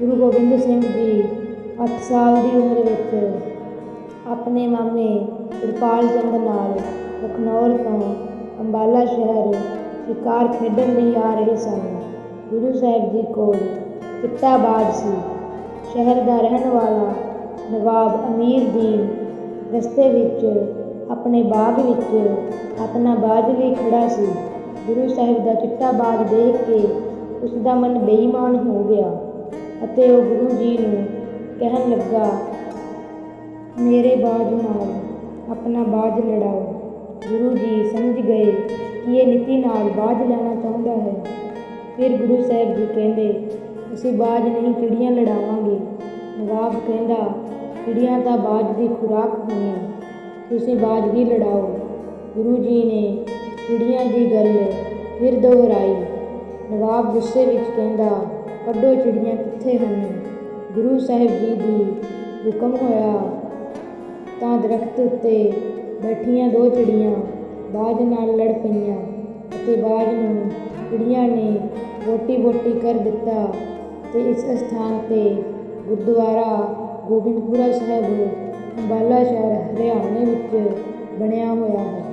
ਗੁਰੂ ਗੋਬਿੰਦ ਸਿੰਘ ਜੀ 8 ਸਾਲ ਦੀ ਉਮਰ ਵਿੱਚ ਆਪਣੇ ਮਾਮੇ ਕਿਰਪਾਲ ਚੰਦ ਨਾਲ ਲਖਨੌਰ ਤੋਂ ਅੰਬਾਲਾ ਸ਼ਹਿਰ ਸ਼ਿਕਾਰ ਖੇਡਣ ਲਈ ਆ ਰਹੇ ਸਨ। ਗੁਰੂ ਸਾਹਿਬ ਜੀ ਕੋਲ ਚਿੱਟਾ ਬਾਜ਼ ਸੀ। ਸ਼ਹਿਰ ਦਾ ਰਹਿਣ ਵਾਲਾ ਨਵਾਬ ਅਮੀਰ ਦੀਨ ਰਸਤੇ ਵਿੱਚ ਆਪਣੇ ਬਾਗ ਵਿੱਚ ਆਪਣਾ ਬਾਜ਼ ਲਈ ਖੜਾ ਸੀ। ਗੁਰੂ ਸਾਹਿਬ ਦਾ ਚਿੱਟਾ ਬਾਗ ਦੇਖ ਕੇ ਉਸ ਦਾ ਮਨ ਬੇਈਮਾਨ ਹੋ ਗਿਆ। ਅਤੇ ਉਹ ਗੁਰੂ ਜੀ ਨੂੰ ਕਹਿਣ ਲੱਗਾ, ਮੇਰੇ ਬਾਜ਼ ਨਾਲ ਆਪਣਾ ਬਾਜ਼ ਲੜਾਓ। ਗੁਰੂ ਜੀ ਸਮਝ ਗਏ ਕਿ ਇਹ ਨੀਤੀ ਨਾਲ ਬਾਜ਼ ਲੈਣਾ ਚਾਹੁੰਦਾ ਹੈ। ਫਿਰ ਗੁਰੂ ਸਾਹਿਬ ਜੀ ਕਹਿੰਦੇ, ਅਸੀਂ ਬਾਜ਼ ਨਹੀਂ, ਚਿੜੀਆਂ ਲੜਾਵਾਂਗੇ। ਨਵਾਬ ਕਹਿੰਦਾ, ਚਿੜੀਆਂ ਤਾਂ ਬਾਜ਼ ਦੀ ਖੁਰਾਕ ਹੋਈਆਂ ਤੁਸੀਂ ਬਾਜ਼ ਹੀ ਲੜਾਓ। ਗੁਰੂ ਜੀ ਨੇ ਚਿੜੀਆਂ ਦੀ ਗੱਲ ਫਿਰ ਦੁਹਰਾਈ। ਨਵਾਬ ਗੁੱਸੇ ਵਿੱਚ ਕਹਿੰਦਾ ਕੱਢੋ ਚਿੜੀਆਂ ਕਿੱਥੇ ਹਨ? ਗੁਰੂ ਸਾਹਿਬ ਜੀ ਦੀ ਹੁਕਮ ਹੋਇਆ, ਤਾਂ ਦਰਖਤ ਉੱਤੇ ਬੈਠੀਆਂ ਦੋ ਚਿੜੀਆਂ ਬਾਜ਼ ਨਾਲ ਲੜ ਪਈਆਂ ਅਤੇ ਬਾਜ਼ ਨੂੰ ਚਿੜੀਆਂ ਨੇ ਰੋਟੀ ਬੋਟੀ ਕਰ ਦਿੱਤਾ ਤੇ ਇਸ ਸਥਾਨ ਤੇ ਗੁਰਦੁਆਰਾ ਗੋਬਿੰਦਪੁਰਾ ਸਾਹਿਬ, ਅੰਬਾਲਾ ਸ਼ਹਿਰ, ਹਰਿਆਣੇ ਵਿੱਚ ਬਣਿਆ ਹੋਇਆ ਹੈ।